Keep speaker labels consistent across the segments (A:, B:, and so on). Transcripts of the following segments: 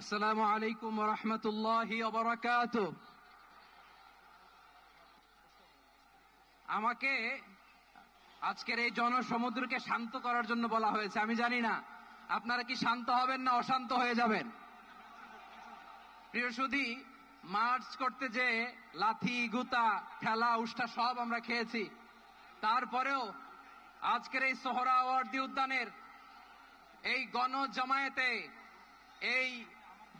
A: আসসালামু আলাইকুম রহমতুল্লাহি অবরাকাত আমাকে আজকের এই জনসমুদ্রকে শান্ত করার জন্য বলা হয়েছে, আমি জানি না। আপনারা কি শান্ত হবেন না অশান্ত হয়ে যাবেন? প্রিয় সুধী, মার্চ করতে যে লাথি, গুতা, ঠেলা উষ্ঠা সব আমরা খেয়েছি, তারপরেও আজকের এই সোহরা আওয়ার্দি উদ্যানের এই গণ জামায়াতে এই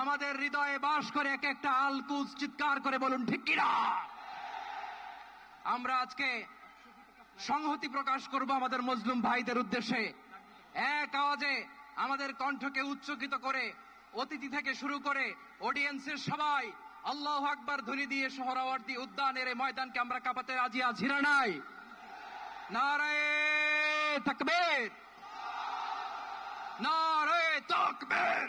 A: আমাদের হৃদয়ে বাস করে এক একটা আলকুজ চিৎকার করে বলুন, ঠিক কিনা? আমরা আজকে সংহতি প্রকাশ করব আমাদের মজলুম ভাইদের উদ্দেশ্যে। এক আওয়াজে আমাদের কণ্ঠকে উচ্চকিত করে, অতিথি থেকে শুরু করে অডিয়েন্সের সবাই আল্লাহ আকবার ধ্বনি দিয়ে সোহরাওয়ার্দী উদ্যানের এই ময়দানকে আমরা কাঁপাতে রাজি না নাই? নারায়ে তাকবীর নারায়ে তাকবীর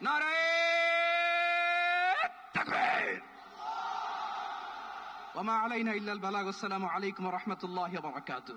A: نعرة تكبير وما علينا إلا البلاغ. والسلام عليكم ورحمة الله وبركاته.